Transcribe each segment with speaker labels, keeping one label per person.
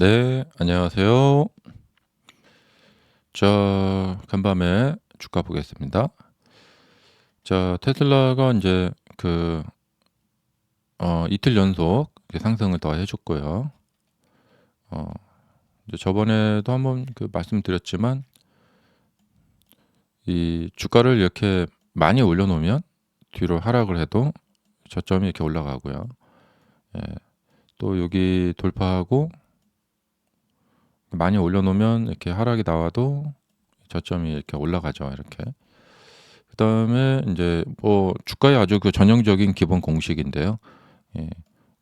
Speaker 1: 네, 안녕하세요. 자, 간밤에 주가 보겠습니다. 자, 테슬라가 이제 그, 어, 이틀 연속 상승을 더 해 줬고요. 어, 이제 저번에도 한번 그 말씀드렸지만, 이 주가를 이렇게 많이 올려 놓으면 뒤로 하락을 해도 저점이 이렇게 올라가고요. 예, 또 여기 돌파하고 많이 올려놓으면 이렇게 하락이 나와도 저점이 이렇게 올라가죠. 이렇게. 그 다음에 이제 뭐 주가의 아주 그 전형적인 기본 공식인데요. 예.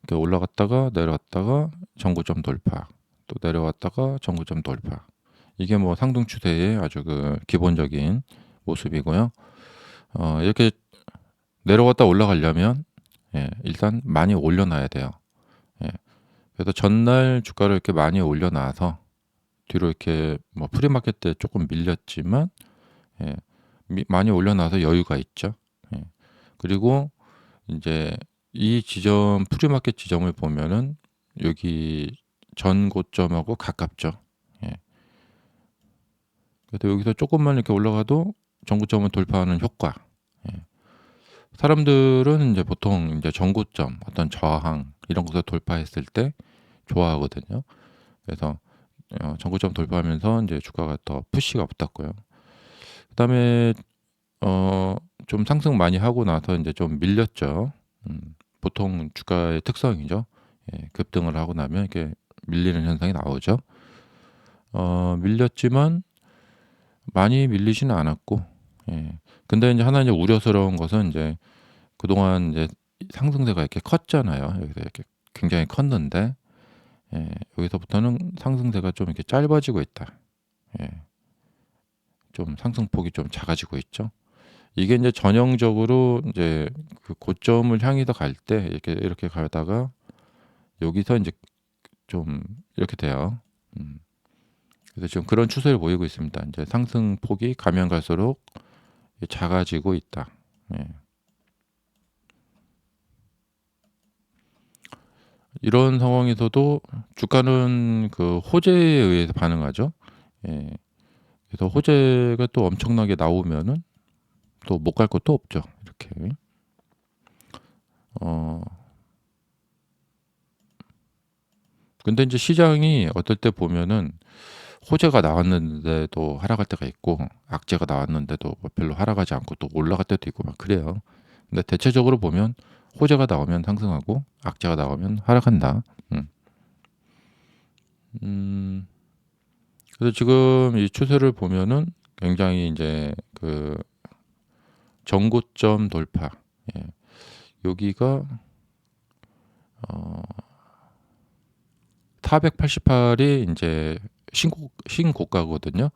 Speaker 1: 이렇게 올라갔다가 내려갔다가 정고점 돌파, 또 내려왔다가 정고점 돌파. 이게 뭐 상승 추세의 아주 그 기본적인 모습이고요. 어, 이렇게 내려갔다 올라가려면 예, 일단 많이 올려놔야 돼요. 예. 그래서 전날 주가를 이렇게 많이 올려놔서 뒤로 이렇게 뭐 프리마켓 때 조금 밀렸지만 예, 미, 많이 올려놔서 여유가 있죠. 예. 그리고 이제 이 지점 프리마켓 지점을 보면은 여기 전 고점하고 가깝죠. 예. 그래서 여기서 조금만 이렇게 올라가도 전고점을 돌파하는 효과. 예. 사람들은 이제 보통 이제 전고점 어떤 저항 이런 것을 돌파했을 때 좋아하거든요. 그래서 어, 전고점 돌파하면서 이제 주가가 더 푸시가 붙었고요. 그다음에 어, 좀 상승 많이 하고 나서 이제 좀 밀렸죠. 음, 보통 주가의 특성이죠. 예, 급등을 하고 나면 이렇게 밀리는 현상이 나오죠. 어, 밀렸지만 많이 밀리지는 않았고, 예. 근데 이제 하나 이제 우려스러운 것은 이제 그동안 이제 상승세가 이렇게 컸잖아요. 여기서 이렇게 굉장히 컸는데 예, 여기서부터는 상승세가 좀 이렇게 짧아지고 있다. 예, 좀 상승폭이 좀 작아지고 있죠. 이게 이제 전형적으로 이제 그 고점을 향해서 갈 때 이렇게 이렇게 가다가 여기서 이제 좀 이렇게 돼요. 음. 그래서 지금 그런 추세를 보이고 있습니다. 이제 상승폭이 가면 갈수록 작아지고 있다. 예. 이런 상황에서도 주가는 그 호재에 의해서 반응하죠. 예. 그래서 호재가 또 엄청나게 나오면은 또 못 갈 것도 없죠. 이렇게. 어. 근데 이제 시장이 어떨 때 보면은 호재가 나왔는데도 하락할 때가 있고 악재가 나왔는데도 뭐 별로 하락하지 않고 또 올라갈 때도 있고 막 그래요. 근데 대체적으로 보면 호재가 나오면 상승하고 악재가 나오면 하락한다. 음. 음. 그래서 지금 이 추세를 보면은 굉장히 이제 그 정고점 돌파. 예. 여기가 어 488이 이제 신고 신고가거든요.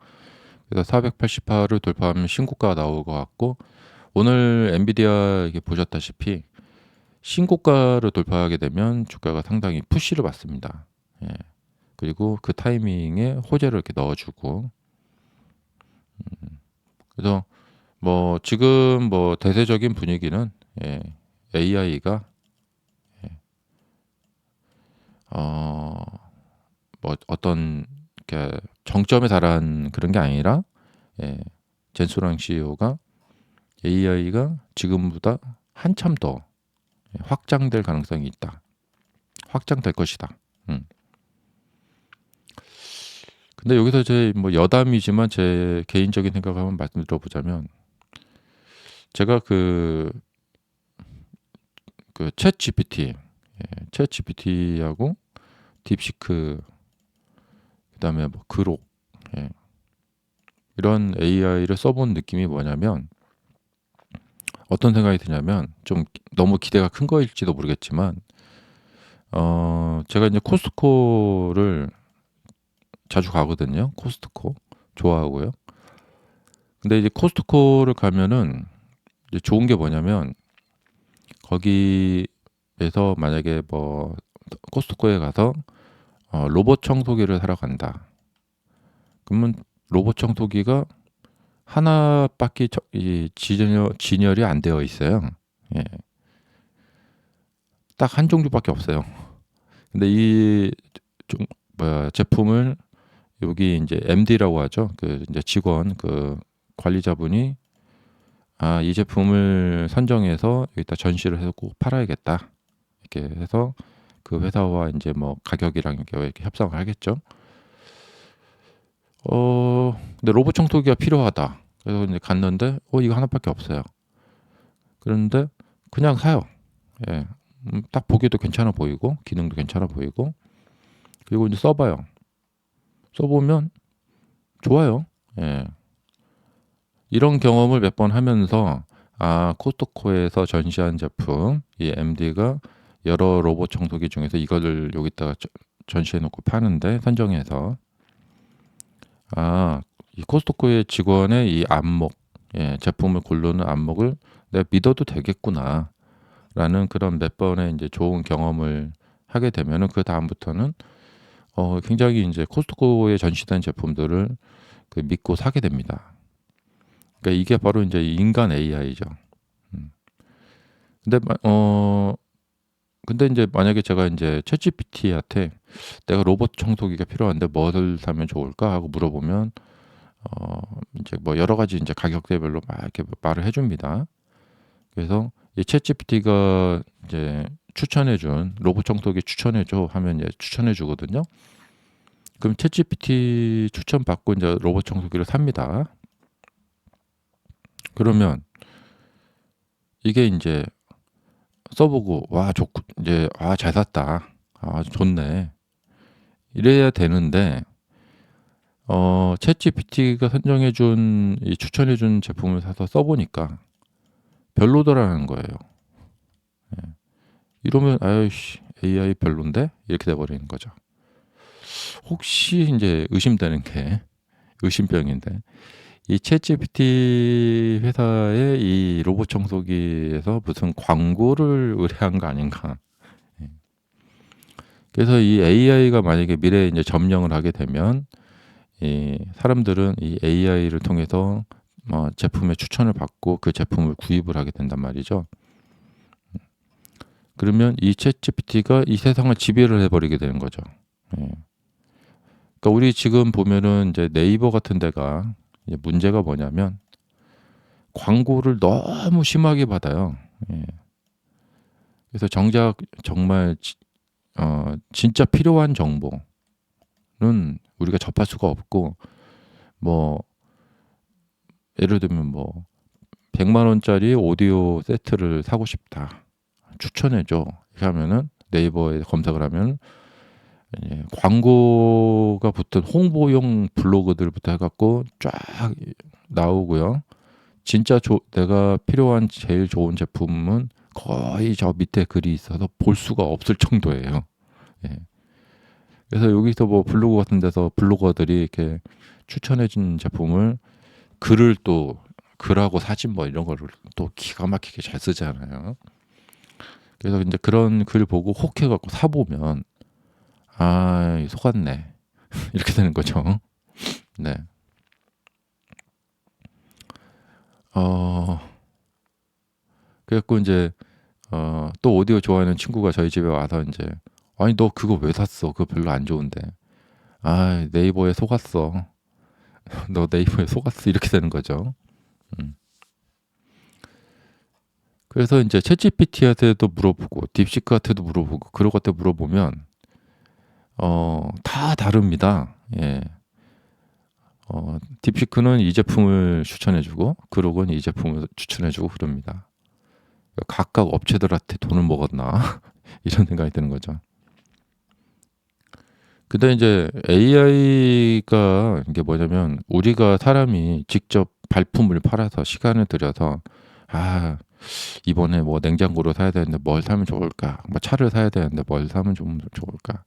Speaker 1: 그래서 488을 돌파하면 신고가가 나올 것 같고 오늘 엔비디아 이게 보셨다시피 신고가를 돌파하게 되면 주가가 상당히 푸시를 받습니다. 예. 그리고 그 타이밍에 호재를 이렇게 넣어주고 음. 그래서 뭐 지금 뭐 대세적인 분위기는 예. AI가 예. 어 뭐 어떤 이렇게 정점에 달한 그런 게 아니라 예. 젠소랑 CEO가 AI가 지금보다 한참 더 확장될 가능성이 있다. 확장될 것이다. 음. 근데 여기서 제 뭐 여담이지만 제 개인적인 한번 말씀드려보자면 제가 그, 그챗 GPT, 예, 챗 GPT하고 딥시크, 그 다음에 뭐 그록, 예, 이런 AI를 써본 느낌이 뭐냐면 어떤 생각이 드냐면 좀 너무 기대가 큰 거일지도 모르겠지만 어 제가 이제 코스트코를 자주 가거든요. 코스트코 좋아하고요. 근데 이제 코스트코를 가면은 이제 좋은 게 뭐냐면 거기에서 만약에 뭐 코스트코에 가서 어 로봇 청소기를 사러 간다. 그러면 로봇 청소기가 하나밖에 이 진열, 진열이 안 되어 있어요. 예. 딱 한 종류밖에 없어요. 근데 이 좀 뭐야 제품을 여기 이제 MD라고 하죠. 그 이제 직원 그 관리자분이 아, 이 제품을 선정해서 여기다 전시를 해서 꼭 팔아야겠다. 이렇게 해서 그 회사와 이제 뭐 가격이랑 이렇게 협상을 하겠죠. 어, 근데 로봇 청소기가 필요하다. 그래서 이제 갔는데 어 이거 하나밖에 없어요. 그런데 그냥 사요. 예. 음, 딱 보기도 괜찮아 보이고 기능도 괜찮아 보이고 그리고 이제 써봐요. 써보면 좋아요. 예. 이런 경험을 몇 번 하면서 아 코스트코에서 전시한 제품 이 MD가 여러 로봇 청소기 중에서 이거를 여기다가 전시해 놓고 파는데 선정해서 아 이 코스트코의 직원의 이 안목 예, 제품을 고르는 안목을 내가 믿어도 되겠구나 라는 그런 몇 번의 이제 좋은 경험을 하게 되면은 그 다음부터는 어 굉장히 이제 코스트코에 전시된 제품들을 그 믿고 사게 됩니다. 그러니까 이게 바로 이제 인간 AI죠. 음. 근데 어 근데 이제 만약에 제가 이제 챗GPT한테 내가 로봇 청소기가 필요한데 뭐를 사면 좋을까 하고 물어보면 어 이제 뭐 여러 가지 이제 가격대별로 막 이렇게 말을 해줍니다. 그래서 이 챗GPT가 이제 추천해 준 로봇 청소기 추천해 줘 하면 이제 추천해 주거든요. 그럼 챗GPT 추천 받고 이제 로봇 청소기를 삽니다. 그러면 이게 이제 써보고 와 좋고 이제 아 잘 샀다 아 좋네 이래야 되는데 어 챗GPT가 선정해 준 이 추천해 준 제품을 사서 써 보니까 별로더라는 거예요. 예. 이러면 아유씨 AI 별론데 이렇게 돼 버리는 거죠. 혹시 이제 의심되는 게 의심병인데 이 챗GPT 회사의 이 로봇 청소기에서 무슨 광고를 의뢰한 거 아닌가? 예. 그래서 이 AI가 만약에 미래에 이제 점령을 하게 되면 이 사람들은 이 AI를 통해서 뭐 제품의 추천을 받고 그 제품을 구입을 하게 된단 말이죠. 그러면 이 챗GPT가 이 세상을 지배를 해버리게 되는 거죠. 예. 그러니까 우리 지금 보면은 이제 네이버 같은 데가 문제가 뭐냐면 광고를 너무 심하게 받아요. 예. 그래서 정작 정말 지, 어, 진짜 필요한 정보 는 우리가 접할 수가 없고 뭐 예를 들면 뭐 100만 원짜리 오디오 세트를 사고 싶다. 추천해 줘. 이렇게 하면은 네이버에 검색을 하면 예, 광고가 붙은 홍보용 블로그들부터 해갖고 쫙 나오고요. 진짜 조, 내가 필요한 제일 좋은 제품은 거의 저 밑에 글이 있어서 볼 수가 없을 정도예요. 예. 그래서 여기서 뭐 블로그 같은 데서 블로거들이 이렇게 추천해준 제품을 글을 또 글하고 사진 뭐 이런 거를 또 기가 막히게 잘 쓰잖아요. 그래서 이제 그런 글 보고 혹해갖고 사보면 아 속았네 이렇게 되는 거죠. 네. 어 그래갖고 이제 어, 또 오디오 좋아하는 친구가 저희 집에 와서 이제 아니 너 그거 왜 샀어? 그거 별로 안 좋은데. 아 네이버에 속았어. 너 네이버에 속았어 이렇게 되는 거죠. 음. 그래서 이제 챗GPT한테도 물어보고 딥시크한테도 물어보고 그런 것들 물어보면 어, 다 다릅니다. 예. 어, 딥시크는 이 제품을 추천해 주고 그로건 이 제품을 추천해 주고 그럽니다. 각각 업체들한테 돈을 먹었나 이런 생각이 드는 거죠. 근데 이제 AI가 이게 뭐냐면 우리가 사람이 직접 발품을 팔아서 시간을 들여서 아 이번에 뭐 냉장고를 사야 되는데 뭘 사면 좋을까? 뭐 차를 사야 되는데 뭘 사면 좀 좋을까?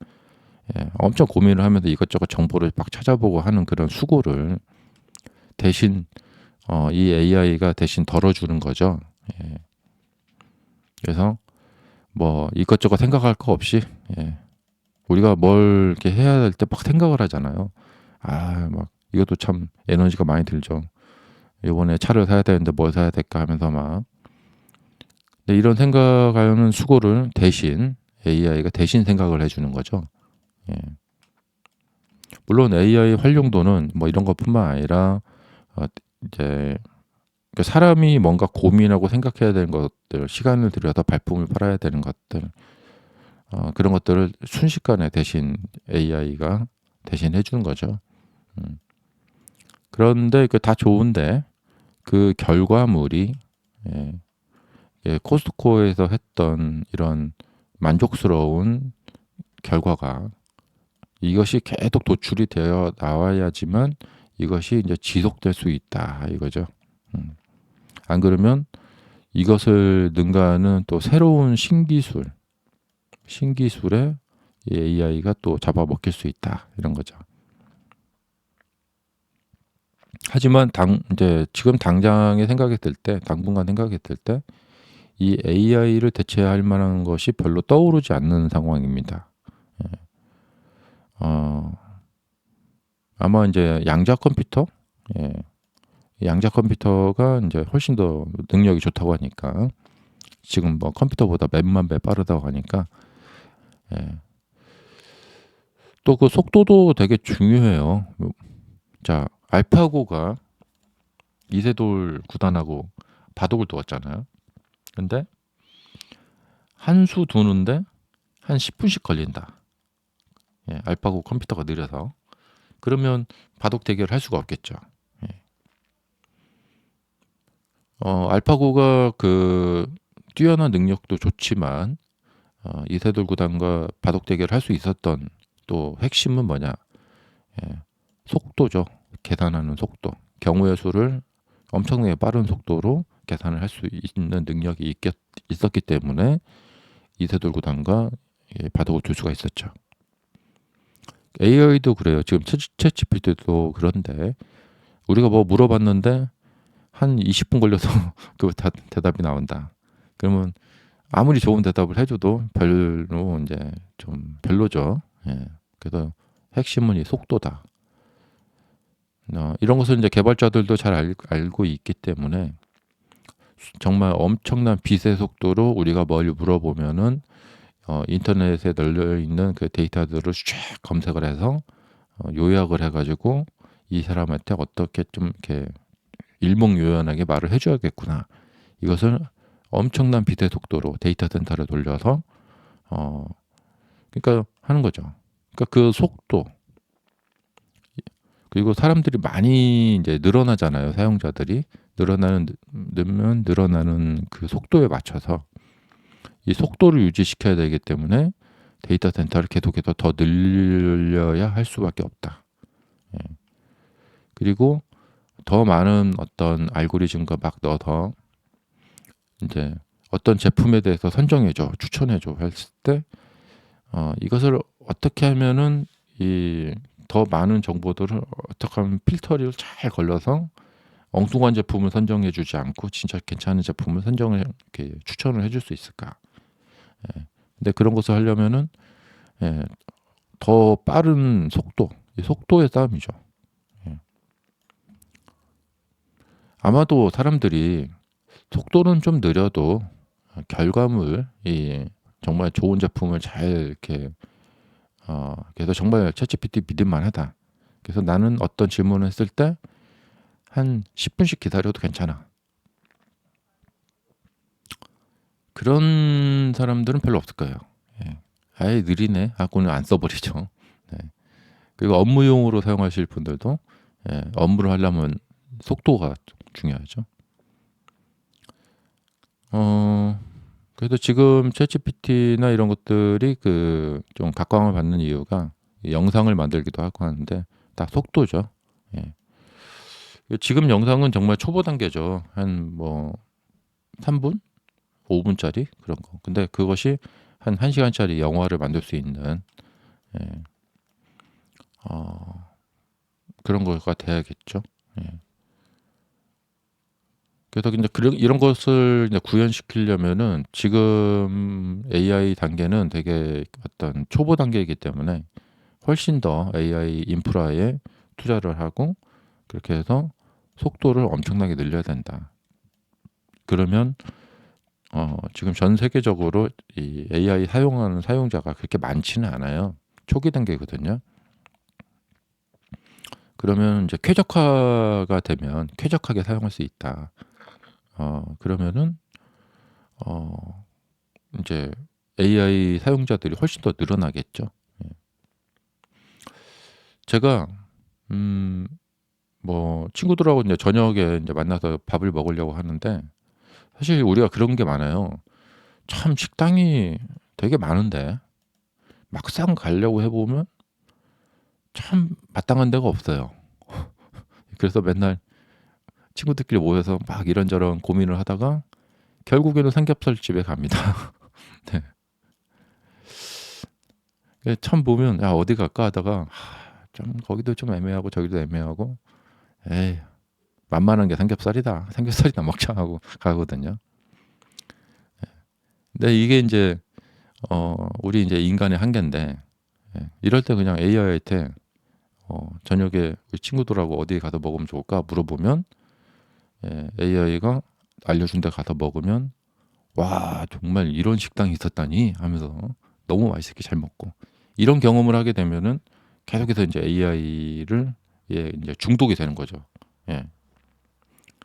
Speaker 1: 예, 엄청 고민을 하면서 이것저것 정보를 막 찾아보고 하는 그런 수고를 대신 어, 이 AI가 대신 덜어 주는 거죠. 예. 그래서 뭐 이것저것 생각할 거 없이 예. 우리가 뭘 이렇게 해야 될 때 막 생각을 하잖아요. 아, 막 이것도 참 에너지가 많이 들죠. 이번에 차를 사야 되는데 뭘 사야 될까 하면서 막 네, 이런 생각하는 수고를 대신 AI가 대신 생각을 해주는 거죠. 예. 물론 AI 활용도는 뭐 이런 것뿐만 아니라 어 이제 그 사람이 뭔가 고민하고 생각해야 되는 것들, 시간을 들여서 발품을 팔아야 되는 것들, 어 그런 것들을 순식간에 대신 AI가 대신 해 주는 거죠. 음. 그런데 그 다 좋은데 그 결과물이 예. 예 코스트코에서 했던 이런 만족스러운 결과가 이것이 계속 도출이 되어 나와야지만 이것이 이제 지속될 수 있다 이거죠. 음. 안 그러면 이것을 능가하는 또 새로운 신기술, 신기술에 이 AI가 또 잡아먹힐 수 있다 이런 거죠. 하지만 당 이제 지금 당장에 생각했을 때, 당분간 생각했을 때이 AI를 대체할 만한 것이 별로 떠오르지 않는 상황입니다. 예. 어 아마 이제 양자 컴퓨터, 예. 양자 컴퓨터가 이제 훨씬 더 능력이 좋다고 하니까 지금 뭐 컴퓨터보다 몇만 배 빠르다고 하니까 예. 또 그 속도도 되게 중요해요. 자, 알파고가 이세돌 구단하고 바둑을 두었잖아요. 근데 한 수 두는데 한 10분씩 걸린다. 예, 알파고 컴퓨터가 느려서. 그러면 바둑 대결을 할 수가 없겠죠. 예. 어, 알파고가 그 뛰어난 능력도 좋지만 어, 이세돌 구단과 바둑 대결을 할 수 있었던 또 핵심은 뭐냐? 예, 속도죠. 계산하는 속도. 경우의 수를 엄청나게 빠른 속도로 계산을 할 수 있는 능력이 있겠, 있었기 때문에 이세돌 구단과 예, 바둑을 둘 수가 있었죠. AI도 그래요. 지금 채치피티도 그런데 우리가 뭐 물어봤는데 한 20분 걸려서 그 대답이 나온다. 그러면 아무리 좋은 대답을 해줘도 별로 이제 좀 별로죠. 예. 그래서 핵심은 이 속도다. 어, 이런 것을 이제 개발자들도 잘 알, 알고 있기 때문에 정말 엄청난 빛의 속도로 우리가 뭘 물어보면은 어, 인터넷에 널려 있는 그 데이터들을 쫙 검색을 해서 어, 요약을 해가지고 이 사람한테 어떻게 좀 이렇게 일목요연하게 말을 해줘야겠구나. 이것을 엄청난 빛의 속도로 데이터 센터를 돌려서 어 그러니까 하는 거죠. 그러니까 그 속도 그리고 사람들이 많이 이제 늘어나잖아요. 사용자들이 늘어나는 늘면 늘어나는 그 속도에 맞춰서 이 속도를 유지시켜야 되기 때문에 데이터 센터를 계속해서 더 늘려야 할 수밖에 없다. 예. 그리고 더 많은 어떤 알고리즘과 막 넣어서 이제 어떤 제품에 대해서 선정해줘, 추천해줘 했을 때 어, 이것을 어떻게 하면은 이 더 많은 정보들을 어떻게 하면 필터를 잘 걸러서 엉뚱한 제품을 선정해 주지 않고 진짜 괜찮은 제품을 선정을 이렇게 추천을 해줄 수 있을까? 예. 근데 그런 것을 하려면은 예, 더 빠른 속도, 속도의 싸움이죠. 예. 아마도 사람들이 속도는 좀 느려도 결과물 이 정말 좋은 제품을 잘 이렇게 어 그래서 정말 챗GPT 믿을 만하다. 그래서 나는 어떤 질문을 했을 때 한 10분씩 기다려도 괜찮아. 그런 사람들은 별로 없을 거예요. 예. 아예 느리네 하고는 안 써버리죠. 네. 그리고 업무용으로 사용하실 분들도 예, 업무를 하려면 속도가 중요하죠. 어, 그래서 지금 챗GPT나 이런 것들이 그 좀 각광을 받는 이유가 영상을 만들기도 하고 하는데 다 속도죠. 예. 지금 영상은 정말 초보 단계죠. 한 뭐 3분, 5 분짜리 그런 거. 근데 그것이 한 1 시간짜리 영화를 만들 수 있는 예. 어, 그런 거가 돼야겠죠. 예. 그래서 이제 그런 이런 것을 이제 구현시키려면은 지금 AI 단계는 되게 어떤 초보 단계이기 때문에 훨씬 더 AI 인프라에 투자를 하고 그렇게 해서 속도를 엄청나게 늘려야 된다. 그러면 어, 지금 전 세계적으로 이 AI 사용하는 사용자가 그렇게 많지는 않아요. 초기 단계거든요. 그러면 이제 쾌적화가 되면 쾌적하게 사용할 수 있다. 어 그러면은 어 인제 AI 사용자들이 훨씬 더 늘어나겠죠. 예. 제가 음 뭐 친구들하고 인제 저녁에 인제 만나서 밥을 먹으려고 하는데 사실 우리가 그런 게 많아요. 참 식당이 되게 많은데 막상 가려고 해 보면 참 마땅한 데가 없어요. 그래서 맨날 친구들끼리 모여서 막 이런저런 고민을 하다가 결국에는 삼겹살 집에 갑니다. 네. 예참 보면 '야 어디 갈까?' 하다가 하 좀 거기도 좀 애매하고 저기도 애매하고 '에이 만만한 게 삼겹살이다. 삼겹살이나 먹자.' 하고 가거든요. 예. 근데 이게 인제 어 우리 인제 인간의 한계인데 예 이럴 때 그냥 AI한테 어 "저녁에 친구들하고 어디 가서 먹으면 좋을까?" 물어보면 예 AI가 알려준 데 가서 먹으면 "와 정말 이런 식당이 있었다니." 하면서 너무 맛있게 잘 먹고 이런 경험을 하게 되면은 계속해서 인제 AI를 예 인제 중독이 되는 거죠. 예.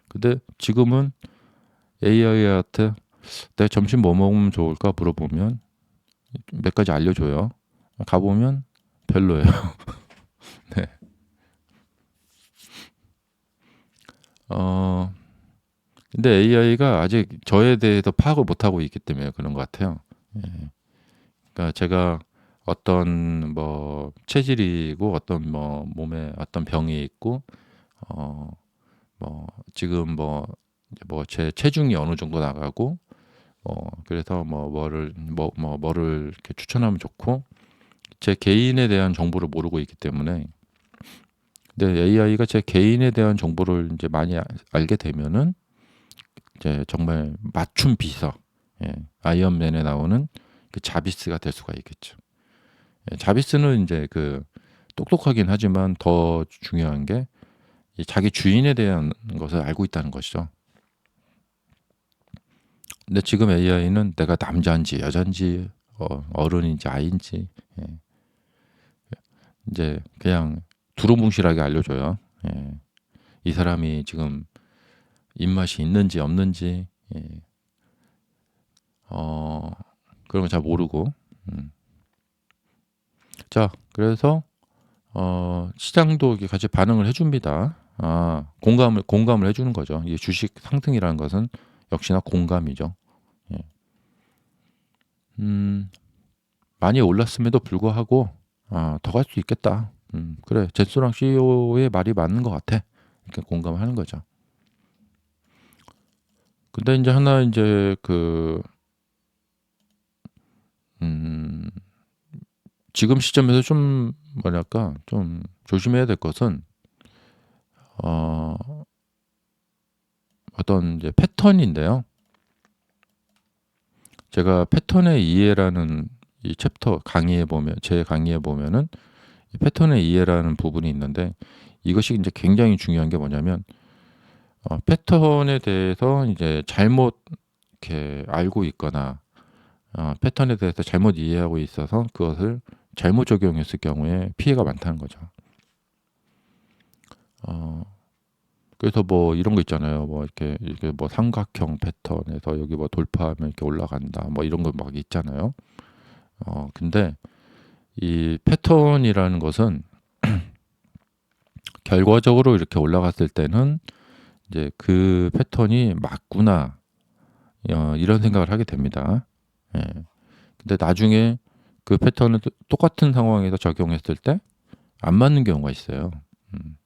Speaker 1: 근데 지금은 AI한테 "내가 점심 뭐 먹으면 좋을까?" 물어보면 몇 가지 알려줘요. 가 보면 별로예요. 네. 어 근데 AI가 아직 저에 대해서 파악을 못하고 있기 때문에 그런 것 같아요. 예. 그러니까 제가 어떤 뭐 체질이고 어떤 뭐 몸에 어떤 병이 있고 어 뭐 지금 뭐 이제 뭐제 체중이 어느 정도 나가고 어 그래서 뭐 뭐를 뭐 뭐 뭐를 이렇게 추천하면 좋고 제 개인에 대한 정보를 모르고 있기 때문에 근데 AI가 제 개인에 대한 정보를 인제 많이 아 알게 되면은 이제 정말 맞춤 비서 예 아이언맨에 나오는 그 자비스가 될 수가 있겠죠. 예 자비스는 인제 그 똑똑하긴 하지만 더 중요한 게 이 자기 주인에 대한 것을 알고 있다는 것이죠. 근데 지금 AI는 내가 남자인지 여잔지 어 어른인지 아이인지 예 인제 그냥 두루뭉실하게 알려줘요. 예. 이 사람이 지금 입맛이 있는지 없는지 예. 어 그런 건잘 모르고 음. 자 그래서 어 시장도 같이 반응을 해 줍니다. 아 공감을 공감을 해 주는 거죠. 이 주식 상승이라는 것은 역시나 공감이죠. 예. 음 많이 올랐음에도 불구하고 '아 더 갈 수 있겠다. 음 그래 젠소랑 CEO의 말이 맞는 것 같아.' 이렇게 공감을 하는 거죠. 근데 인제 하나 인제 그 음 지금 시점에서 좀 뭐랄까 좀 조심해야 될 것은 어 어떤 인제 패턴인데요. 제가 패턴의 이해라는 이 챕터 강의에 보면 제 강의에 보면은 이 패턴의 이해라는 부분이 있는데 이것이 인제 굉장히 중요한 게 뭐냐면 어 패턴에 대해서 이제 잘못 이렇게 알고 있거나 어 패턴에 대해서 잘못 이해하고 있어서 그것을 잘못 적용했을 경우에 피해가 많다는 거죠. 어 그래서 뭐 이런 거 있잖아요. 뭐 이렇게 이렇게 뭐 삼각형 패턴에서 여기 뭐 돌파하면 이렇게 올라간다. 뭐 이런 거 막 있잖아요. 어 근데 이 패턴이라는 것은 결과적으로 이렇게 올라갔을 때는 이제 '그 패턴이 맞구나.' 어 이런 생각을 하게 됩니다. 예. 근데 나중에 그 패턴을 또 똑같은 상황에서 적용했을 때 안 맞는 경우가 있어요. 음.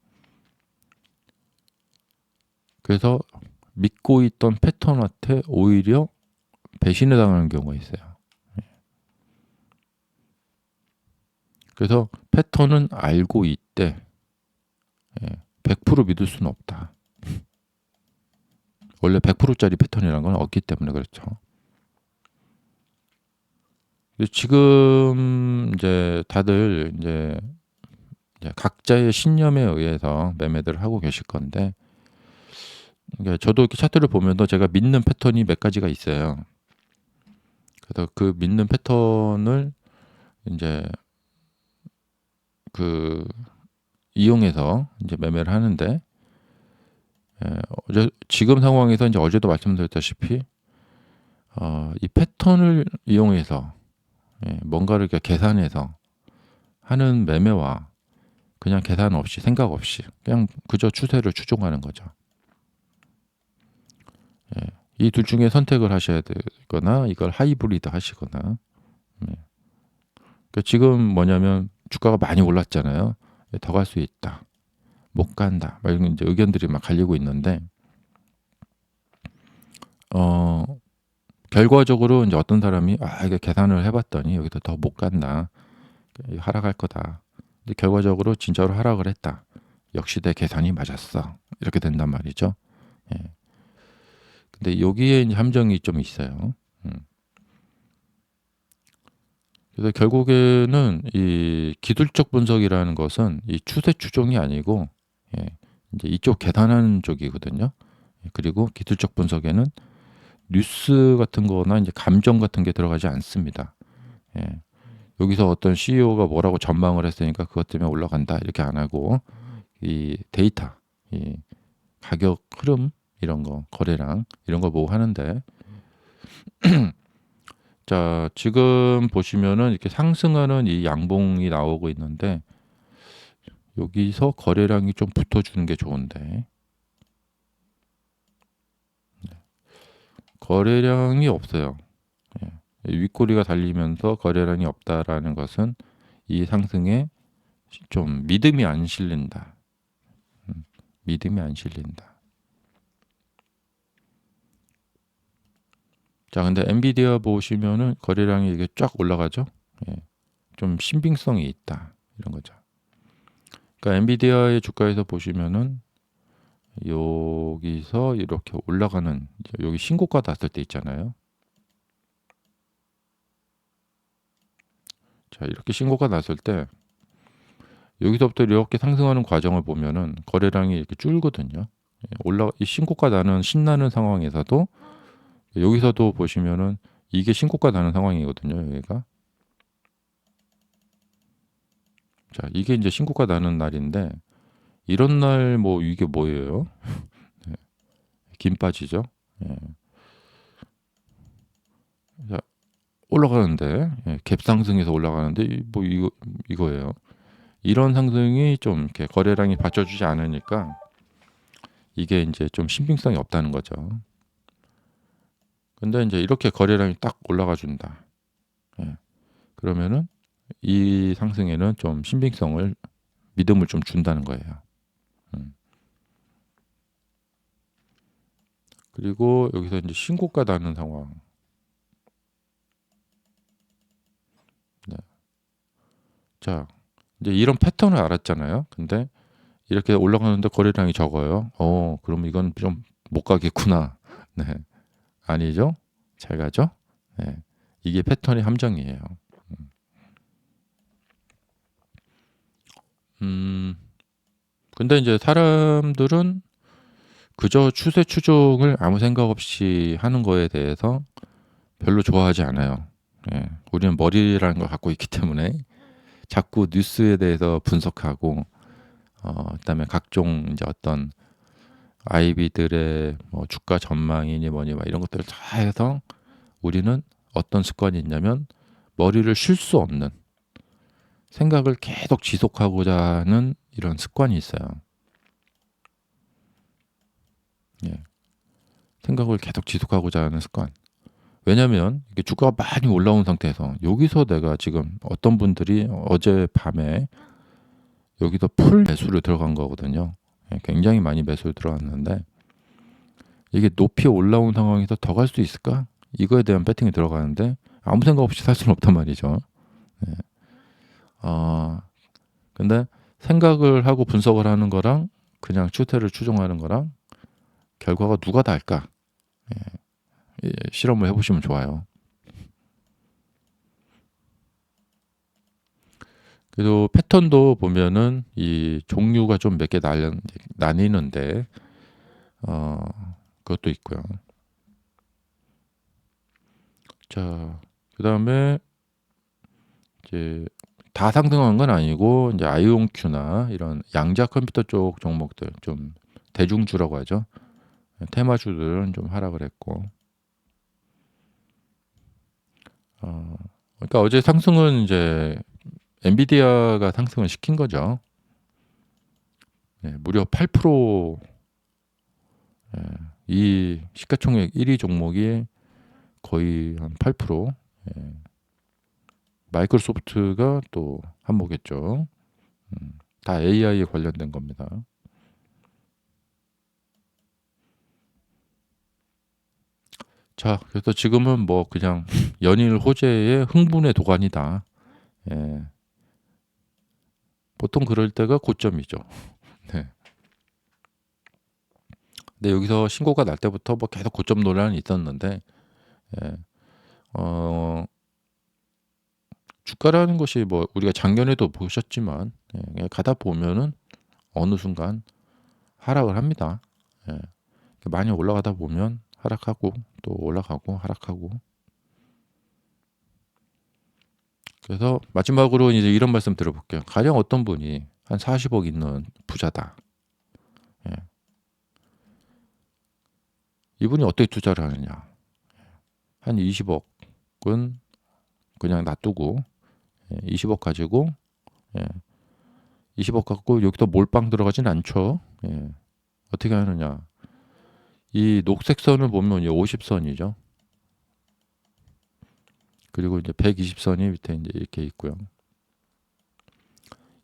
Speaker 1: 그래서 믿고 있던 패턴한테 오히려 배신을 당하는 경우가 있어요. 그래서 패턴은 알고 예100% 믿을 수는 없다. 원래 100% 짜리 패턴이라는 건 없기 때문에 그렇죠. 그 지금 인제 다들 이제 각자의 신념에 의해서 매매들을 하고 계실 건데 저도 이렇게 차트를 보면서 제가 믿는 패턴이 몇 가지가 있어요. 그래서 그 믿는 패턴을 인제 그 이용해서 이제 매매를 하는데 예, 어제 지금 상황에서 이제 어제도 말씀드렸다시피 어, 이 패턴을 이용해서 예, 뭔가를 계산해서 하는 매매와 그냥 계산 없이 생각 없이 그냥 그저 추세를 추종하는 거죠. 예, 이둘 중에 선택을 하셔야 되거나 이걸 하이브리드 하시거나 예. 그러니까 지금 뭐냐면 주가가 많이 올랐잖아요. 예, 더갈 수 있다. 못 간다. 막 이런 이제 의견들이 막 갈리고 있는데 어 결과적으로 이제 어떤 사람이 아 이게 계산을 해봤더니 여기서 더 못 간다. 하락할 거다. 근데 결과적으로 진짜로 하락을 했다. 역시 내 계산이 맞았어. 이렇게 된단 말이죠. 예. 근데 여기에 이제 함정이 좀 있어요. 음. 그래서 결국에는 이 기술적 분석이라는 것은 이 추세 추종이 아니고 예, 이제 이쪽 계산하는 쪽이거든요. 예, 그리고 기술적 분석에는 뉴스 같은 거나 이제 감정 같은 게 들어가지 않습니다. 예. 여기서 어떤 CEO가 뭐라고 전망을 했으니까 그것 때문에 올라간다 이렇게 안 하고 이 데이터, 이 가격 흐름 이런 거 거래량 이런 거 보고 하는데 자 지금 보시면은 이렇게 상승하는 이 양봉이 나오고 있는데 여기서 거래량이 좀 붙어주는 게 좋은데 네. 거래량이 없어요. 예. 윗꼬리가 달리면서 거래량이 없다라는 것은 이 상승에 좀 믿음이 안 실린다. 음, 믿음이 안 실린다. 자, 근데 엔비디아 보시면은 거래량이 이게 쫙 올라가죠. 예. 좀 신빙성이 있다. 이런 거죠. 그러니까 엔비디아의 주가에서 보시면은 여기서 이렇게 올라가는 여기 신고가 났을 때 있잖아요. 자, 이렇게 신고가 났을 때 여기서부터 이렇게 상승하는 과정을 보면은 거래량이 이렇게 줄거든요. 예, 올라 이 신고가 나는 신나는 상황에서도 여기서도 보시면은 이게 신고가 나는 상황이거든요. 여기가 자, 이게 이제 신고가 나는 날인데 이런 날 뭐 이게 뭐예요? 네. 김 빠지죠. 예. 자, 올라가는데 예, 갭 상승해서 올라가는데 뭐 이거 이거예요. 이런 상승이 좀 이렇게 거래량이 받쳐주지 않으니까 이게 이제 좀 신빙성이 없다는 거죠. 근데 이제 이렇게 거래량이 딱 올라가 준다. 예. 그러면은 이 상승에는 좀 신빙성을 믿음을 좀 준다는 거예요. 음. 그리고 여기서 이제 신고가 나는 상황. 네. 자, 이제 이런 패턴을 알았잖아요. 근데 이렇게 올라가는데 거래량이 적어요. 어, 그럼 이건 좀 못 가겠구나. 네. 아니죠? 잘 가죠? 네. 이게 패턴의 함정이에요. 음, 근데 이제 사람들은 그저 추세 추종을 아무 생각 없이 하는 거에 대해서 별로 좋아하지 않아요. 예, 우리는 머리라는 걸 갖고 있기 때문에 자꾸 뉴스에 대해서 분석하고 어, 그다음에 각종 이제 어떤 아이비들의 뭐 주가 전망이니 뭐니 막 이런 것들을 다 해서 우리는 어떤 습관이 있냐면 머리를 쉴 수 없는 생각을 계속 지속하고자 하는 이런 습관이 있어요. 예. 생각을 계속 지속하고자 하는 습관. 왜냐하면 이게 주가가 많이 올라온 상태에서 여기서 내가 지금 어떤 분들이 어제 밤에 여기서 풀 매수를 들어간 거거든요. 예, 굉장히 많이 매수를 들어갔는데 이게 높이 올라온 상황에서 더 갈 수 있을까? 이거에 대한 배팅이 들어가는데 아무 생각 없이 살 수는 없단 말이죠. 예. 어, 근데 생각을 하고 분석을 하는 거랑 그냥 추태를 추종하는 거랑 결과가 누가 다를까? 예, 예, 실험을 해보시면 좋아요. 그래도 패턴도 보면은 이 종류가 좀 몇개 나뉘는데 어 그것도 있고요. 자, 그다음에 이제 다 상승한 건 아니고 이제 아이온큐나 이런 양자 컴퓨터 쪽 종목들 좀 대중주라고 하죠. 테마주들은 좀 하락을 했고. 어, 그러니까 어제 상승은 이제 엔비디아가 상승을 시킨 거죠. 네, 무려 8%, 예, 이 시가총액 1위 종목이 거의 한 8%, 예, 마이크로소프트가 또 한몫했죠. 음, 다 AI에 관련된 겁니다. 자, 그래서 지금은 뭐 그냥 연일 호재의 흥분의 도가니다. 예. 보통 그럴 때가 고점이죠. 네. 근데 여기서 신고가 날 때부터 뭐 계속 고점 논란이 있었는데, 예. 어, 주가라는 것이 뭐 우리가 작년에도 보셨지만 예, 가다 보면은 어느 순간 하락을 합니다. 예. 많이 올라가다 보면 하락하고 또 올라가고 하락하고 그래서 마지막으로 이제 이런 말씀 들어볼게요. 가령 어떤 분이 한 40억 있는 부자다. 예. 이분이 어떻게 투자를 하느냐? 한 20억은 그냥 놔두고 20억 가지고 예. 20억 갖고 여기다 몰빵 들어가진 않죠. 예. 어떻게 하느냐? 이 녹색 선을 보면 이제 50선이죠. 그리고 이제 120선이 밑에 이제 이렇게 있고요.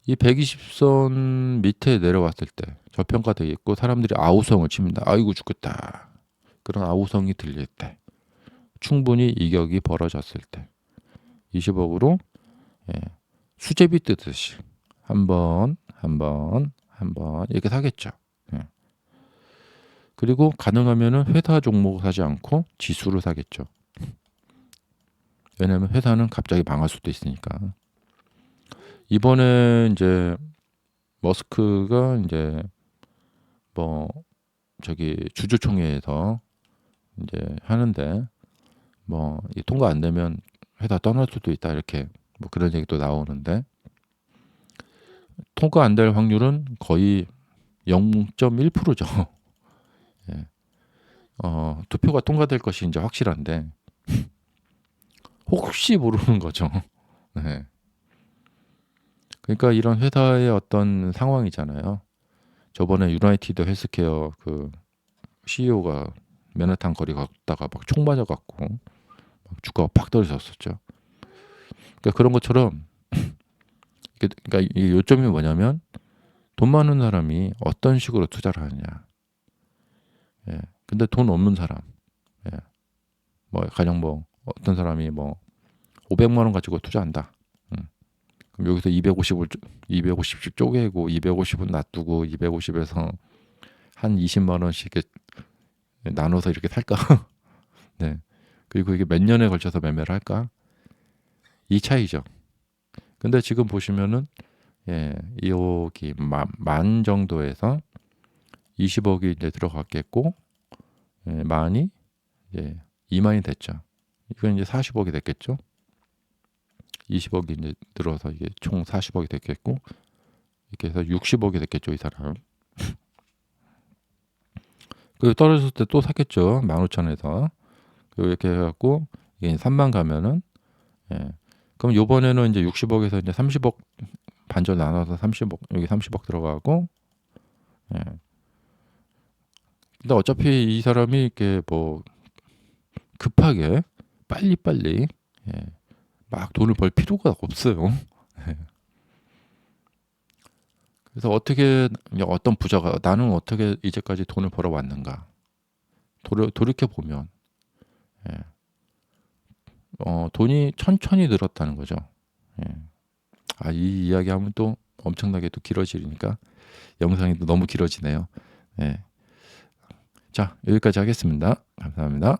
Speaker 1: 이 120선 밑에 내려왔을 때 저평가되어 있고 사람들이 아우성을 칩니다. 아이고 죽겠다. 그런 아우성이 들릴 때 충분히 이격이 벌어졌을 때 20억으로 예, 수제비 뜨듯이 한 번, 한 번, 한번 이렇게 사겠죠. 예. 그리고 가능하면은 회사 종목 사지 않고 지수를 사겠죠. 왜냐하면 회사는 갑자기 망할 수도 있으니까. 이번에 이제 머스크가 이제 뭐 저기 주주총회에서 이제 하는데 뭐 통과 안 되면 회사 떠날 수도 있다 이렇게 뭐 그런 얘기도 나오는데 통과 안 될 확률은 거의 0.1%죠. 예. 어, 투표가 통과될 것이 이제 확실한데 혹시 모르는 거죠. 네. 그러니까 이런 회사의 어떤 상황이잖아요. 저번에 유나이티드 헬스케어 그 CEO가 맨하탄 거리 걷다가 막 총 맞아 갖고 주가가 팍 떨어졌었죠. 그러니까 그런 것처럼 그러니까 이 요점이 뭐냐면 돈 많은 사람이 어떤 식으로 투자를 하느냐. 예. 근데 돈 없는 사람, 예. 뭐 가령 뭐 어떤 사람이 뭐 500만 원 가지고 투자한다. 음. 그럼 여기서 250을 250씩 쪼개고 250은 놔두고 250에서 한 20만 원씩 이렇게 나눠서 이렇게 살까? 네. 그리고 이게 몇 년에 걸쳐서 매매를 할까? 이 차이죠. 근데 지금 보시면은 예, 여기 만, 만 정도에서 20억이 이제 들어갔겠고 예, 만이 이제 2만이 됐죠. 이건 이제 40억이 됐겠죠. 20억이 이제 들어서 이게 총 40억이 됐겠고 이렇게 해서 60억이 됐겠죠, 이 사람. 그 떨어졌을 때 또 샀겠죠. 15,000에서. 이렇게 해 갖고 이게 3만 가면은 예. 그럼 요번에는 이제 60억에서 이제 30억 반절 나눠서 30억 여기 30억 들어가고 예. 근데 어차피 이 사람이 이렇게 뭐 급하게 빨리빨리 예. 막 돈을 벌 필요가 없어요. 예. 그래서 어떻게 어떤 부자가 나는 어떻게 이제까지 돈을 벌어 왔는가 돌이, 돌이켜 보면 예. 어, 돈이 천천히 늘었다는 거죠. 예. 아, 이 이야기 하면 또 엄청나게 또 길어지니까 영상이 또 너무 길어지네요. 예. 자, 여기까지 하겠습니다. 감사합니다.